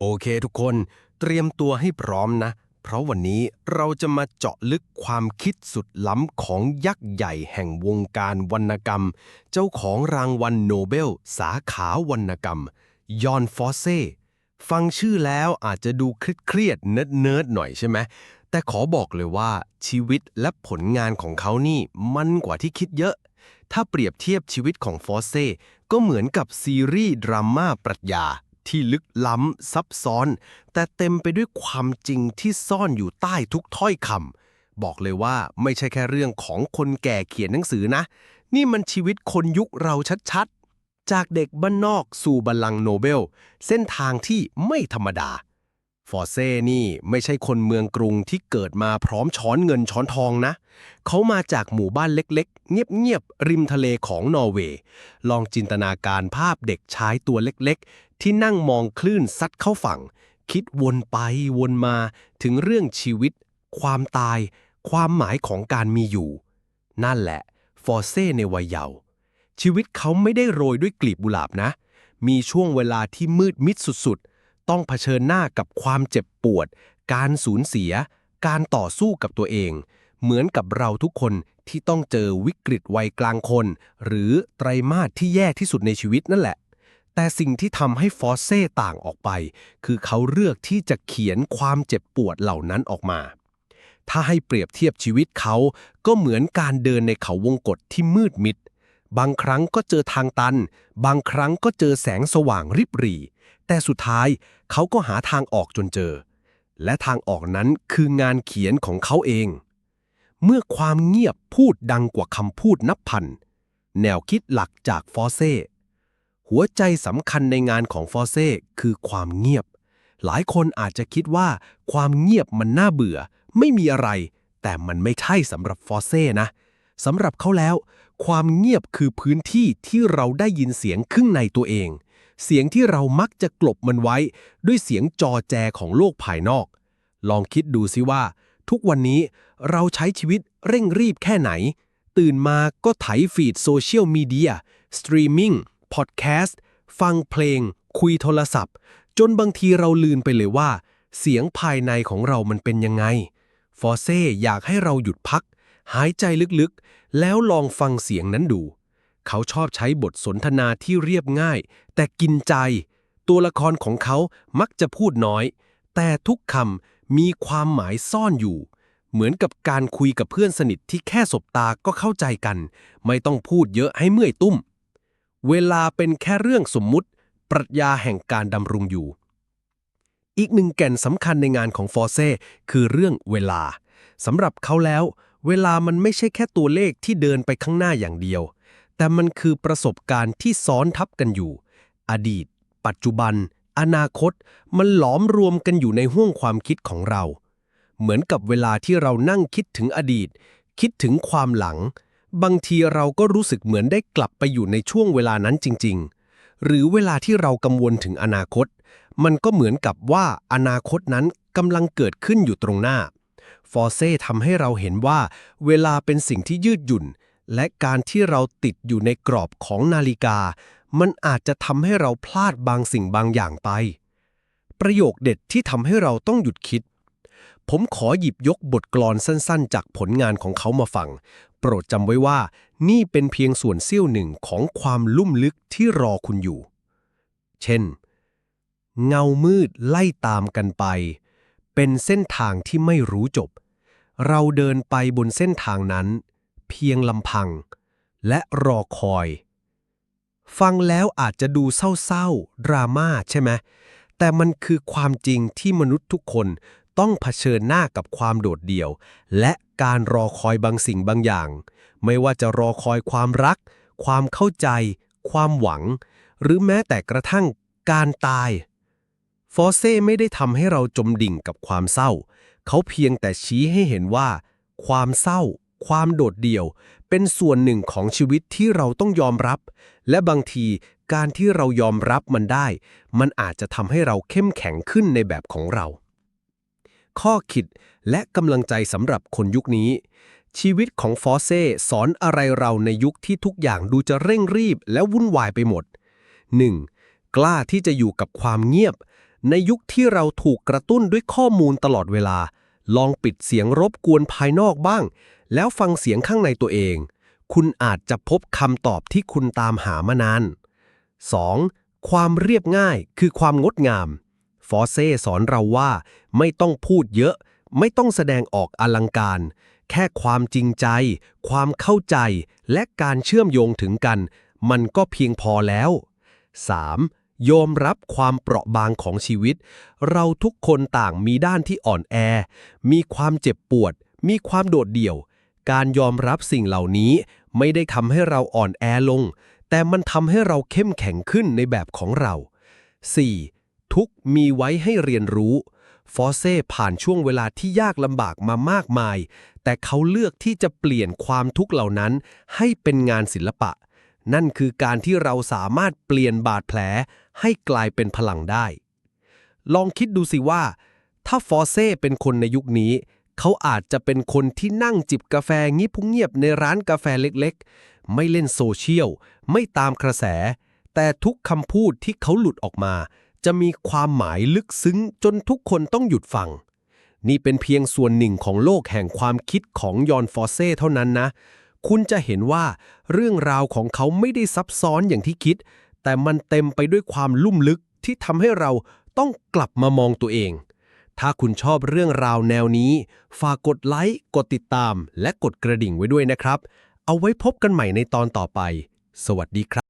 โอเคทุกคนเตรียมตัวให้พร้อมนะ เพราะวันนี้เราจะมาเจาะลึกความคิดสุดล้ำของยักษ์ใหญ่แห่งวงการวรรณกรรม เจ้าของรางวัลโนเบล สาขาวรรณกรรม ยอนฟอเซ่ฟังชื่อแล้วอาจจะดูเครียดเนิร์ดๆหน่อยใช่ไหมแต่ขอบอกเลยว่าชีวิตและผลงานของเขานี่มันกว่าที่คิดเยอะ ถ้าเปรียบเทียบชีวิตของฟอเซ่ก็เหมือนกับซีรีส์ดราม่าปรัชญา ที่ลึกล้ำซับซ้อน แต่เต็มไปด้วยความจริงที่ซ่อนอยู่ใต้ทุกถ้อยคำบอกเลยว่าไม่ใช่แค่เรื่องของคนแก่เขียนหนังสือนะ นี่มันชีวิตคนยุคเราชัดๆ จากเด็กบ้านนอกสู่บัลลังก์โนเบล เส้นทางที่ไม่ธรรมดา ฟอร์เซ่นี่ไม่ใช่คนเมืองกรุงที่เกิดมาพร้อมช้อนเงินช้อนทองนะ เขามาจากหมู่บ้านเล็กๆ เงียบๆ ริมทะเลของนอร์เวย์ ลองจินตนาการภาพเด็กชายตัวเล็กๆ ที่นั่งมองคลื่นซัดเข้าฝั่ง คิดวนไปวนมาถึงเรื่องชีวิต ความตาย ความหมายของการมีอยู่ นั่นแหละฟอร์เซ่ในวัยเยาว์ชีวิตเขาไม่ได้โรยด้วยกลีบกุหลาบนะ มีช่วงเวลาที่มืดมิดสุดๆ ต้องเผชิญหน้ากับความเจ็บปวด การสูญเสีย การต่อสู้กับตัวเอง เหมือนกับเราทุกคนที่ต้องเจอวิกฤตวัยกลางคน หรือไตรมาสที่แย่ที่สุดในชีวิตนั่นแหละ แต่สิ่งที่ทำให้ฟอสเซ่ต่างออกไป คือเขาเลือกที่จะเขียนความเจ็บปวดเหล่านั้นออกมา ถ้าให้เปรียบเทียบชีวิตเขา ก็เหมือนการเดินในเขาวงกฏที่มืดมิดบางครั้งก็เจอทางตัน บางครั้งก็เจอแสงสว่างริบหรี่ แต่สุดท้ายเขาก็หาทางออกจนเจอ และทางออกนั้นคืองานเขียนของเขาเอง เมื่อความเงียบพูดดังกว่าคำพูดนับพัน แนวคิดหลักจากฟอเซ่หัวใจสำคัญในงานของฟอเซ่คือความเงียบ หลายคนอาจจะคิดว่าความเงียบมันน่าเบื่อ ไม่มีอะไร แต่มันไม่ใช่สำหรับฟอเซ่นะสำหรับเขาแล้ว ความเงียบคือพื้นที่ที่เราได้ยินเสียงข้างในตัวเอง เสียงที่เรามักจะกลบมันไว้ ด้วยเสียงจอแจของโลกภายนอก ลองคิดดูสิว่า ทุกวันนี้เราใช้ชีวิตเร่งรีบแค่ไหน ตื่นมาก็ไถฟีดโซเชียลมีเดียสตรีมมิ่งพอดแคสต์ฟังเพลง คุยโทรศัพท์ จนบางทีเราลืมไปเลยว่า เสียงภายในของเรามันเป็นยังไง ฟอเซ่อยากให้เราหยุดพัก หายใจลึกๆ แล้วลองฟังเสียงนั้นดู เขาชอบใช้บทสนทนาที่เรียบง่าย แต่กินใจ ตัวละครของเขามักจะพูดน้อย แต่ทุกคำมีความหมายซ่อนอยู่ เหมือนกับการคุยกับเพื่อนสนิทที่แค่สบตาก็เข้าใจกัน ไม่ต้องพูดเยอะให้เมื่อยตุ้ม เวลาเป็นแค่เรื่องสมมุติ ปรัชญาแห่งการดำรงอยู่ อีกหนึ่งแก่นสำคัญในงานของฟอร์เซ่คือเรื่องเวลาสำหรับเขาแล้ว เวลามันไม่ใช่แค่ตัวเลขที่เดินไปข้างหน้าอย่างเดียว แต่มันคือประสบการณ์ที่ซ้อนทับกันอยู่ อดีต ปัจจุบัน อนาคต มันหลอมรวมกันอยู่ในห้วงความคิดของเรา เหมือนกับเวลาที่เรานั่งคิดถึงอดีต คิดถึงความหลัง บางทีเราก็รู้สึกเหมือนได้กลับไปอยู่ในช่วงเวลานั้นจริง ๆ หรือเวลาที่เรากังวลถึงอนาคต มันก็เหมือนกับว่าอนาคตนั้นกำลังเกิดขึ้นอยู่ตรงหน้า ฟอร์เซ่ทำให้เราเห็นว่า เวลาเป็นสิ่งที่ยืดหยุ่น และการที่เราติดอยู่ในกรอบของนาฬิกา มันอาจจะทำให้เราพลาดบางสิ่งบางอย่างไป ประโยคเด็ดที่ทำให้เราต้องหยุดคิด ผมขอหยิบยกบทกลอนสั้นๆ จากผลงานของเขามาฟัง โปรดจำไว้ว่า นี่เป็นเพียงส่วนเสี้ยวหนึ่งของความลุ่มลึกที่รอคุณอยู่ เช่น เงามืดไล่ตามกันไป เป็นเส้นทางที่ไม่รู้จบ เราเดินไปบนเส้นทางนั้น เพียงลำพัง และรอคอย ฟังแล้วอาจจะดูเศร้าๆ ดราม่าใช่ไหมแต่มันคือความจริงที่มนุษย์ทุกคนต้องเผชิญหน้ากับความโดดเดี่ยว และการรอคอยบางสิ่งบางอย่าง ไม่ว่าจะรอคอยความรัก ความเข้าใจ ความหวัง หรือแม้แต่กระทั่งการตาย ฟอเซ่ไม่ได้ทำให้เราจมดิ่งกับความเศร้า เขาเพียงแต่ชี้ให้เห็นว่า ความเศร้า ความโดดเดี่ยว เป็นส่วนหนึ่งของชีวิตที่เราต้องยอมรับ และบางทีการที่เรายอมรับมันได้ มันอาจจะทำให้เราเข้มแข็งขึ้นในแบบของเรา ข้อคิดและกำลังใจสำหรับคนยุคนี้ ชีวิตของฟอเซ่สอนอะไรเราในยุคที่ทุกอย่างดูจะเร่งรีบและวุ่นวายไปหมด 1. กล้าที่จะอยู่กับความเงียบ ในยุคที่เราถูกกระตุ้นด้วยข้อมูลตลอดเวลา ลองปิดเสียงรบกวนภายนอกบ้าง แล้วฟังเสียงข้างในตัวเอง คุณอาจจะพบคำตอบที่คุณตามหามานาน 2. ความเรียบง่ายคือความงดงาม ฟอเซ่สอนเราว่า ไม่ต้องพูดเยอะ ไม่ต้องแสดงออกอลังการ แค่ความจริงใจ ความเข้าใจ และการเชื่อมโยงถึงกัน มันก็เพียงพอแล้ว 3. ยอมรับความเปราะบางของชีวิต เราทุกคนต่างมีด้านที่อ่อนแอ มีความเจ็บปวด มีความโดดเดี่ยว การยอมรับสิ่งเหล่านี้ไม่ได้ทำให้เราอ่อนแอลง แต่มันทำให้เราเข้มแข็งขึ้นในแบบของเรา 4. ทุกมีไว้ให้เรียนรู้ ฟอเซ่ผ่านช่วงเวลาที่ยากลำบากมามากมาย แต่เขาเลือกที่จะเปลี่ยนความทุกเหล่านั้นให้เป็นงานศิลปะ นั่นคือการที่เราสามารถเปลี่ยนบาดแผลให้กลายเป็นพลังได้ ลองคิดดูสิว่า ถ้าฟอเซ่เป็นคนในยุคนี้ เขาอาจจะเป็นคนที่นั่งจิบกาแฟงิบเงียบในร้านกาแฟเล็กๆ ไม่เล่นโซเชียล ไม่ตามกระแส แต่ทุกคำพูดที่เขาหลุดออกมา จะมีความหมายลึกซึ้งจนทุกคนต้องหยุดฟัง นี่เป็นเพียงส่วนหนึ่งของโลกแห่งความคิดของยอนฟอเซ่เท่านั้นนะ คุณจะเห็นว่าเรื่องราวของเขาไม่ได้ซับซ้อนอย่างที่คิด แต่มันเต็มไปด้วยความลุ่มลึกที่ทำให้เราต้องกลับมามองตัวเอง ถ้าคุณชอบเรื่องราวแนวนี้ ฝากกดไลค์ กดติดตาม และกดกระดิ่งไว้ด้วยนะครับ เอาไว้พบกันใหม่ในตอนต่อไป สวัสดีครับ